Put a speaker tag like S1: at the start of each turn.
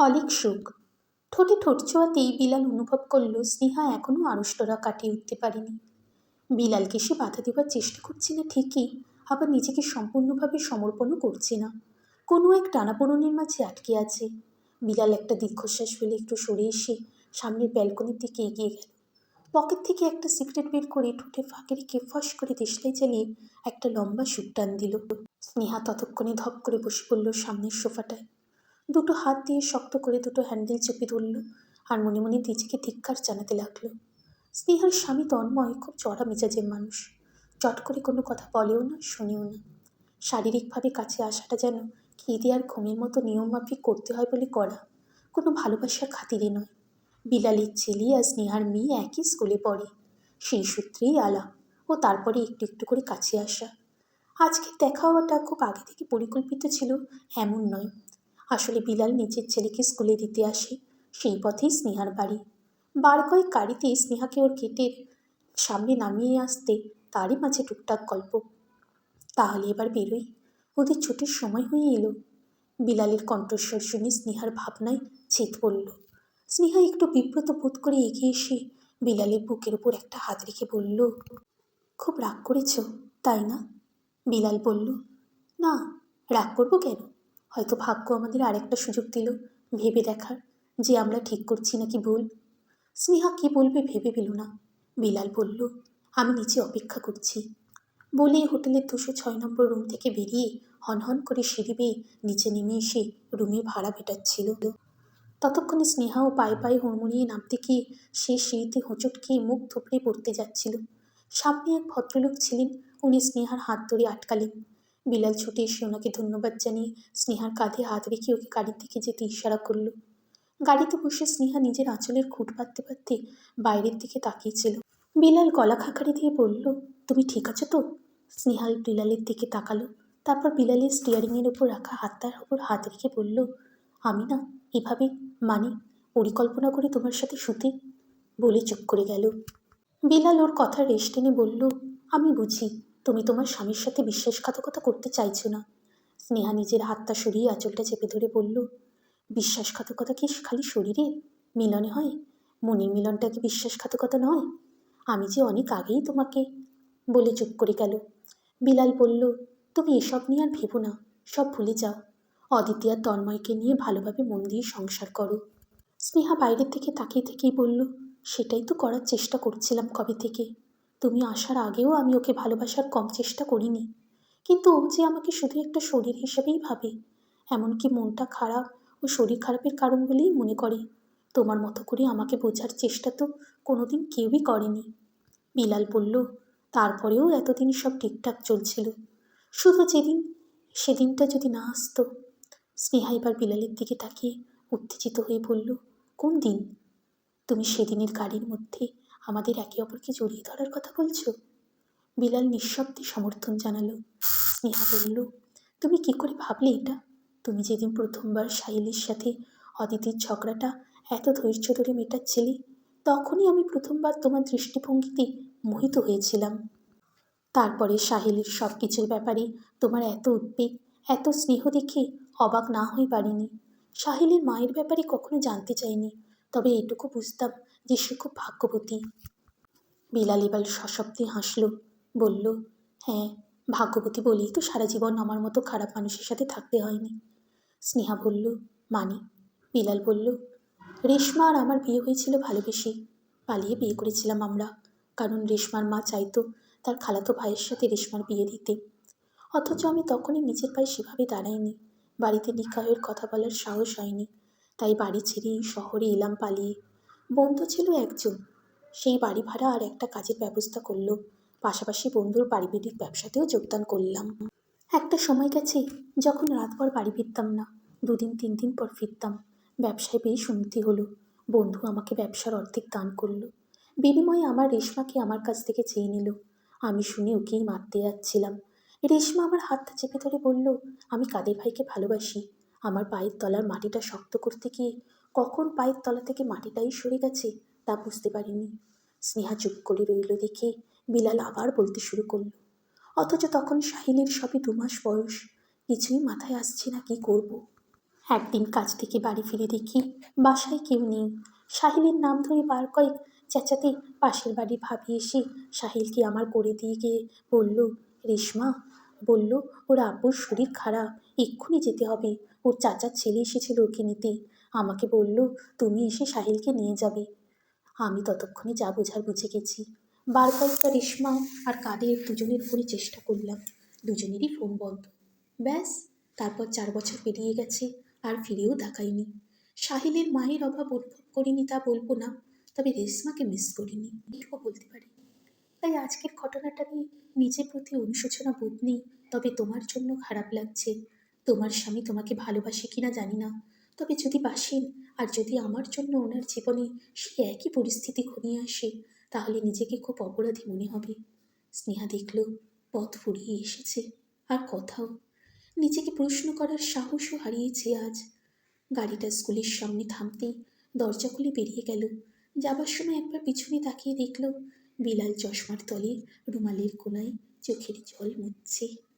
S1: অলিক সুখ। ঠোঁটে ঠোঁট ছোঁয়াতেই বিলাল অনুভব করল, স্নেহা এখনও আড়ষ্টরা কাটিয়ে উঠতে পারেনি। বিলালকে সে বাধা দেওয়ার চেষ্টা করছে না ঠিকই, আবার নিজেকে সম্পূর্ণভাবে সমর্পণও করছে না। কোনো এক টানাপোড়নের মাঝে আটকে আছে। বিলাল একটা দীর্ঘশ্বাস ফেলে একটু সরে এসে সামনের ব্যালকনির দিকে এগিয়ে গেল। পকেট থেকে একটা সিগারেট বের করে ঠোঁটে ফাঁকে রেখে ফস করে দেশলাই চালিয়ে একটা লম্বা সুট টান দিল। স্নেহা ততক্ষণে ধপ করে বসে পড়ল সামনের সোফাটায়। দুটো হাত দিয়ে শক্ত করে দুটো হ্যান্ডেল চেপে ধরল আর মনে মনে নিজেকে ধিক্কার জানাতে লাগল। স্নেহার স্বামী তন্ময় খুব চড়া মেজাজের মানুষ। চট করে কোনো কথা বলেও না, শুনেও না। শারীরিকভাবে কাছে আসাটা যেন খিদে আর ঘুমের মতো নিয়মমাফিক করতে হয় বলে করা কোনো ভালোবাসার খাতিরে নয়। বিলালির ছেলে আর স্নেহার মেয়ে একই স্কুলে পড়ে। সেই সূত্রেই আলা ও তারপরে একটু একটু করে কাছে আসা। আজকে দেখা হওয়াটা খুব আগে থেকে পরিকল্পিত ছিল, এমন নয়। আসলে বিলাল নিজের ছেলেকে স্কুলে দিতে আসে, সেই পথেই স্নেহার বাড়ি। বার কয়েক গাড়িতে স্নেহাকে ওর গেটের সামনে নামিয়ে আসতে তারই মাঝে টুকটাক গল্প। তাহলে এবার বেরোই। ওদের ছুটির সময় হয়ে এলো। বিলালের কণ্ঠস্বর শুনে স্নেহার ভাবনায় ছেদ পড়ল। স্নেহা একটু বিব্রত বোধ করে এগিয়ে এসে বিলালের বুকের উপর একটা হাত রেখে বলল, খুব রাগ করেছ, তাই না? বিলাল বলল, না, রাগ করব কেন? হয়তো ভাগ্য আমাদের আরেকটা সুযোগ দিল, ভেবে দেখার, যে আমরা ঠিক করছি নাকি ভুল। স্নেহা কি বলবে ভেবে পেল না। বিলাল বলল, আমি নিচে অপেক্ষা করছি। বলেই হোটেলের দুশো ছয় নম্বর রুম থেকে বেরিয়ে হনহন করে সিঁড়ি বেয়ে নিচে নেমে এসে রুমে ভাড়া মেটাচ্ছিল। ততক্ষণে স্নেহা ও পায়ে পায়ে হুড়মুড়িয়ে নামতে গিয়ে সে সিঁড়িতে হোঁচট খেয়ে মুখ থুপড়ে পড়তে যাচ্ছিল। সামনে এক ভদ্রলোক ছিলেন, উনি স্নেহার হাত ধরে আটকালেন। বিলাল ছুটে এসে ওনাকে ধন্যবাদ জানিয়ে স্নেহার কাঁধে হাত রেখে ওকে গাড়ির দিকে যেতে ইশারা করল। গাড়িতে বসে স্নেহা নিজের আঁচলের খুঁট পাততে পাততে বাইরের দিকে তাকিয়েছিল। বিলাল গলা খাকারি দিয়ে বলল, তুমি ঠিক আছো তো? স্নেহাল বিলালের দিকে তাকালো। তারপর বিলালের স্টিয়ারিংয়ের ওপর রাখা হাতটার ওপর হাত রেখে বলল, আমি না, এভাবে মানে পরিকল্পনা করে তোমার সাথে শুতে? বলে চুপ করে গেল। বিলাল ওর কথা রেশ টেনে বলল, আমি বুঝি তুমি তোমার স্বামীর সাথে বিশ্বাসঘাতকতা করতে চাইছো না? স্নেহা নিজের হাতটা সরিয়ে আঁচলটা চেপে ধরে বলল, বিশ্বাসঘাতকতা কি খালি শরীরে? মিলনে হয়? মনের মিলনটা কি বিশ্বাসঘাতকতা নয়? আমি যে অনেক আগেই তোমাকে বলে চুপ করে গেল। বিলাল বলল, তুমি এসব নিয়ে আর ভেবো না, সব ভুলে যাও। অদিতি আর তন্ময়কে নিয়ে ভালোভাবে মন দিয়ে সংসার করো। স্নেহা বাইরের থেকে তাকিয়ে থেকেই বলল, সেটাই তো করার চেষ্টা করছিলাম কবে থেকে? তুমি আসার আগেও আমি ওকে ভালোবাসার কম চেষ্টা করিনি। কিন্তু ও যে আমাকে শুধু একটা শরীর হিসেবেই ভাবে, এমনকি মনটা খারাপ ও শরীর খারাপের কারণ বলেই মনে করে। তোমার মতো করে আমাকে বোঝার চেষ্টা তো কোনোদিন কেউই করেনি। বিলাল বলল, তারপরেও এতদিন সব ঠিকঠাক চলছিল। শুধু যেদিন, সেদিনটা যদি না আসতো? স্নেহা এবার বিলালের দিকে তাকিয়ে উত্তেজিত হয়ে বলল, কোন দিন? তুমি সেদিনের গাড়ির মধ্যে আমাদের একে অপরকে জড়িয়ে ধরার কথা বলছো? বিলাল নিঃশব্দে সমর্থন জানালো। স্নেহা বলল, তুমি কি করে ভাবলে এটা? তুমি যেদিন প্রথমবার সাহিলের সাথে অদিতির ঝগড়াটা এত ধৈর্য ধরে মেটাচ্ছিলে, তখনই আমি প্রথমবার তোমার দৃষ্টিভঙ্গিতে মোহিত হয়েছিলাম। তারপরে সাহিলের সব কিছুর ব্যাপারে তোমার এত উদ্বেগ, এত স্নেহ দেখে অবাক না হয়ে পারিনি। সাহিলের মায়ের ব্যাপারে কখনো জানতে চাইনি, তবে এটুকু বুঝতাম যে সে খুব ভাগ্যবতী। বিলাল এবার সশব্দে হাসল, বলল হ্যাঁ ভাগ্যবতী বলেই তো সারা জীবন আমার মতো খারাপ মানুষের সাথে থাকতে হয়নি। স্নেহা বলল মানে? বিলাল বলল, রেশমা আর আমার বিয়ে হয়েছিল ভালোবেসে পালিয়ে বিয়ে করেছিলাম আমরা, কারণ রেশমার মা চাইতো তার খালাতো ভাইয়ের সাথে রেশমার বিয়ে দিতে। অথচ আমি তখনই নিজের পায়ে সেভাবে দাঁড়াইনি, বাড়িতে নিকাহের কথা বলার সাহস হয়নি, তাই বাড়ি ছেড়ে শহরে এলাম পালিয়ে। বন্ধু ছিল একজন। সেই বাড়ি ভাড়া আর একটা কাজের ব্যবস্থা করল। পাশাপাশি বন্ধুর পারিবারিক ব্যবসাতেও যোগদান করলাম। একটা সময় গেছে যখন রাতভর বাড়ি ফিরতাম না। দুদিন, তিন দিন পর ফিরতাম। ব্যবসায় পেয়ে শুনতে হলো। বন্ধু আমাকে ব্যবসার অর্ধেক দান করল। বিনিময়ে আমার রেশমাকে আমার কাছ থেকে চেয়ে নিল। আমি শুনে ওকেই মারতে যাচ্ছিলাম। রেশমা আমার হাতটা চেপে ধরে বলল, আমি কাদের ভাইকে ভালোবাসি? আমার পায়ের তলার মাটিটা শক্ত করতে গিয়ে কখন পায়ের তলা থেকে মাটিটাই সরে গেছে তা বুঝতে পারিনি। স্নেহা চুপ করে রইল দেখে বিলাল আবার বলতে শুরু করল, অথচ তখন সাহিলের সবে দু মাস বয়স, কিছুই মাথায় আসছে না কি করব। একদিন কাজ থেকে বাড়ি ফিরে দেখি বাসায় কেউ নেই। সাহিলের নাম ধরে বার কয়েক চেঁচাতে পাশের বাড়ি ভাবি এসে সাহিলকে আমার করে দিয়ে গিয়ে বলল, রেশমা। বলল, ওর আব্বুর শরীর খারাপ, এক্ষুনি যেতে হবে। ওর চাচার ছেলে এসেছিল ওকে নিতে। আমাকে বলল, তুমি এসে সাহিলকে নিয়ে যাবে। আমি ততক্ষণে যা বোঝার বুঝে গেছি। বার কয়েকটা রেশমা আর কাদের দুজনের ফোনে চেষ্টা করলাম। দুজনেরই ফোন বন্ধ। ব্যাস, তারপর চার বছর পেরিয়ে গেছে, আর ফিরেও তাকাইনি। সাহিলের মায়ের অভাব অনুভব করিনি তা বলব না, তবে রেশমাকে মিস করিনি। এটুকু বলতে পারি? তাই আজকের ঘটনাটা নিয়ে নিজের প্রতি অনুশোচনা বোধ নেই, তবে তোমার জন্য খারাপ লাগছে। তোমার স্বামী তোমাকে ভালোবাসে কিনা জানি না। তবে যদি বাসেন আর যদি আমার জন্য ওনার জীবনে সে একই পরিস্থিতি ঘনিয়ে আসে, তাহলে নিজেকে খুব অপরাধী মনে হবে। স্নেহা দেখল, পথ ফুরিয়ে এসেছে, আর কথাও। নিজেকে প্রশ্ন করার সাহসও হারিয়েছে আজ। গাড়িটা স্কুলের সামনে থামতেই দরজা খুলে বেরিয়ে গেল। যাবার সময় একবার পিছনে তাকিয়ে দেখল, বিলাল চশমার তলে রুমালের কোনায় চোখের জল মুছছে।